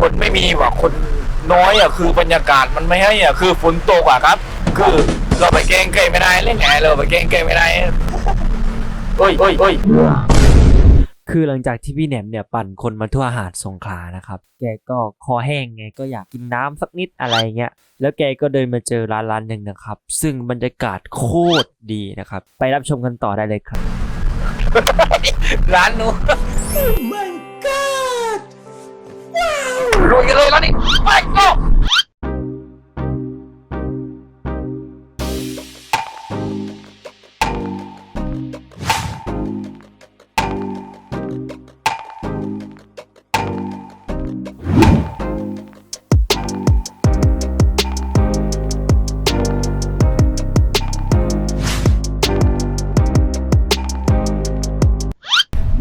คนไม่มีว่ะคนน้อยอะคือบรรยากาศมันไม่ให้อะคือฝนตกอะครับ คือเราไปแกล้งเกยไม่ได้เล่นไงเราไปแกล้งเกยไม่ได้โอ้ยโอ้ยโอ้ยคือหลังจากที่พี่แหนมเนี่ยปั่นคนมาทั่วหาดสงขลานะครับ แกก็คอแห้งไงก็อยากกินน้ำสักนิดอะไรเงี้ย แล้วแกก็เดินมาเจอร้านร้านหนึ่งนะครับ ซึ่งบรรยากาศโคตรดีนะครับ ไปรับชมกันต่อได้เลยครับ ร้านนู้น my god รวยกันเลยแล้วนี่ไปโก้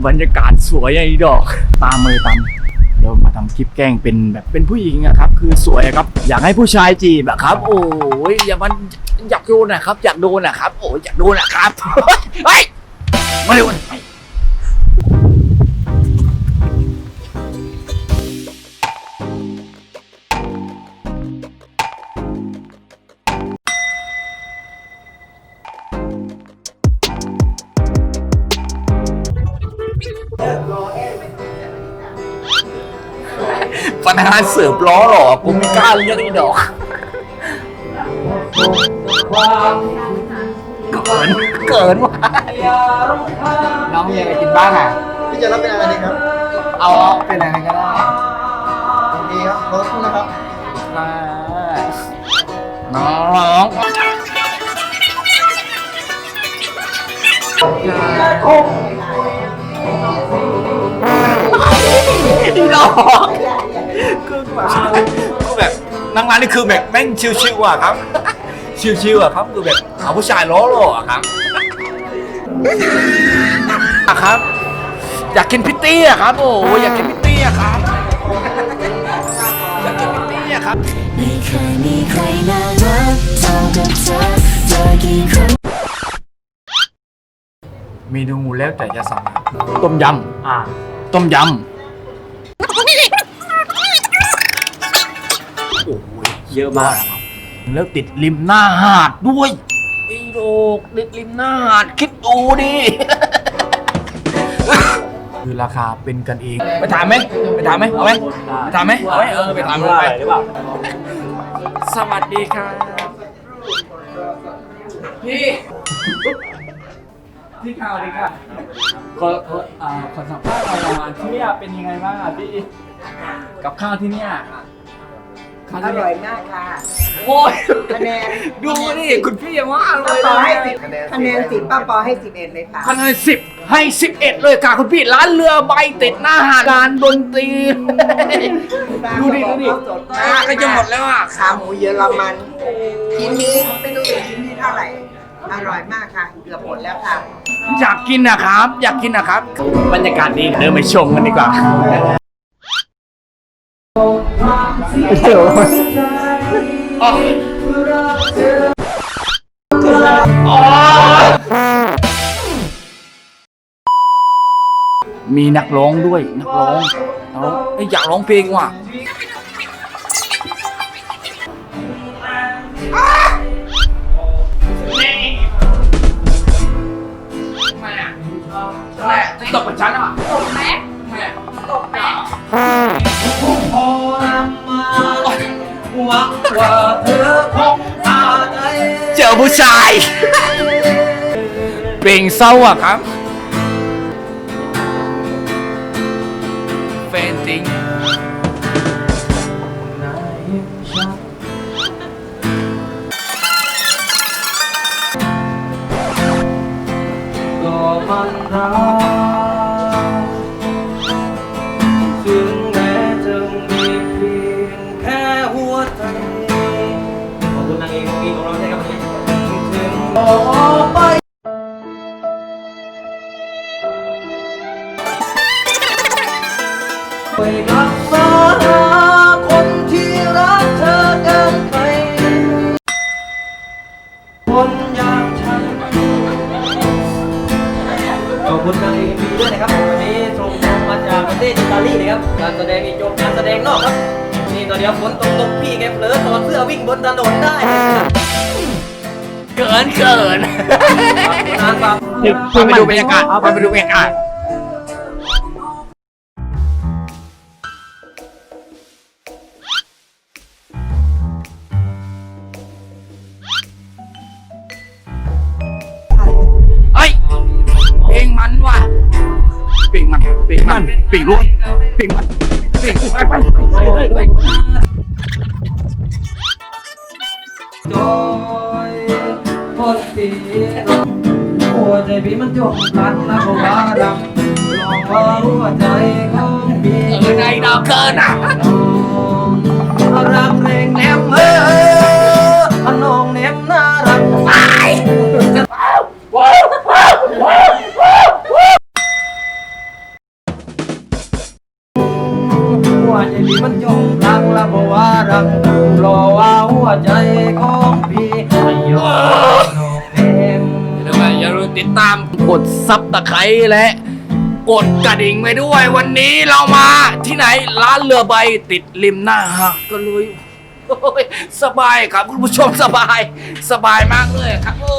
บรรยากาศสวยไอ้ดอก ตามมือตาม เรามาทำคลิปแกล้งเป็นแบบเป็นผู้หญิงอะครับ คือสวยอะครับ อยากให้ผู้ชายจีบอะครับ โอ้ยอย่ามันอยากโดนอะครับ อยากโดนอะครับ โอ้ยอยากโดนอะครับ เฮ้ยมาเร็ว พนักงานเสิร์ฟล้อหรอกูไม่กล้าเรียกไอ้ดอกเกินเกินว่ะน้องมีอะไรกินบ้างอะ พี่จะรับเป็นอะไรดีครับเอาเป็นอะไรก็ได้ดีครับรถนะครับอ่าน้องดีดอกคือแบบคือ แบบนั่งร้านนี่คือแบบแม่งชิวๆอะครับ ชิวๆอะครับคือแบบเอาผู้ชายล้อหล่ออะครับอะครับ อยากกินพิตตี้อะครับ โอ้ยอยากกินพิตตี้อะครับอยากกินพิตตี้อะครับ ไม่เคยมีใครน่ารักเท่ากับเธอเจอกี่ครั้งเมนูแล้วแต่จะสั่งต้มยำอ่าต้มยำ โอ้ยเยอะมากแล้วติดริมหน้าหาดด้วยไอ้โลกติดริมหน้าหาดคิดดูดิ คือราคาเป็นกันเอง ไปถามไหมไปถามไหมเอาไหมไปถามไหมเอาไหมเออไปถามไปหรือเปล่าสวัสดีครับพี่พี่ข่าวดีค่ะขอขออ่าขอสัมภาษณ์หน่อยอะที่เนี่ยเป็นยังไงบ้างอะพี่กับข้าวที่เนี่ยข้าว อที่เนี่ร่อยมากค่ะ โอ้ยคะแนน ดูดิคุณพี่ยังว่าเลป้ายปอให้นะสิบคะแนนสิบป้าปอให้สิบเอ็ดเลยค่ะ คะแนนสิบให้สิบเอ็ดเลยค่ะคุณพี่ร้านเรือใบติดหน้าหาดร้านดนตรี ดูดิดูดิสดอะก็จะหมดแล้วอะ ขาหมูเยอรมันชิ้นนี้ไม่รู้เป็นชิ้นที่เท่าไหร่ อร่อยมากค่ะ เกือบหมดแล้วค่ะ อยากกินนะครับ อยากกินนะครับ บรรยากาศดีเดินไปชมกันดีกว่า เดี๋ยวมีนักร้องด้วยนักร้องเอ้ยอยากร้องเพลงว่ะ หวังว่าเธอคงอาได้เจอผู้ชายเพลงเศร้าอะครับแฟนจริงก็มันรัก ไปไปกลับมาหาคนที่รักเธอเกินไป คนอย่างฉัน ขอบคุณนางเอกมีด้วยนะครับวันนี้ส่งตรงมาจากประเทศอิตาลีนะครับการแสดงนี่จบการแสดงนอกครับ นี่ตอนเดียวฝนตกตกพี่แกเผลอถอดเสื้อวิ่งบนถนนได้ เกินเกินนานฟังไปดูบรรยากาศเอาไปดูบรรยากาศเฮ้ยเพลงมันว่ะเพลงมันเพลงมันเพลงรุ่นเพลงมันเพลงไปไป ไปจอยคนตีหัวใจพี่มันจมพันนะผมว่าดำลองว่าหัวใจของพี่เออในดาวเกินอะรักแรงแนมเออน้องแนมน่ารักหัวใจพี่มันจมรักและบอกว่ารัก ซับตะไคร้และกดกระดิ่งไปด้วยวันนี้เรามาที่ไหนร้านเรือใบติดริมหน้าหาดก็เลยโอ้ยสบายครับคุณผู้ชมสบาย สบายมากเลยครับโอ้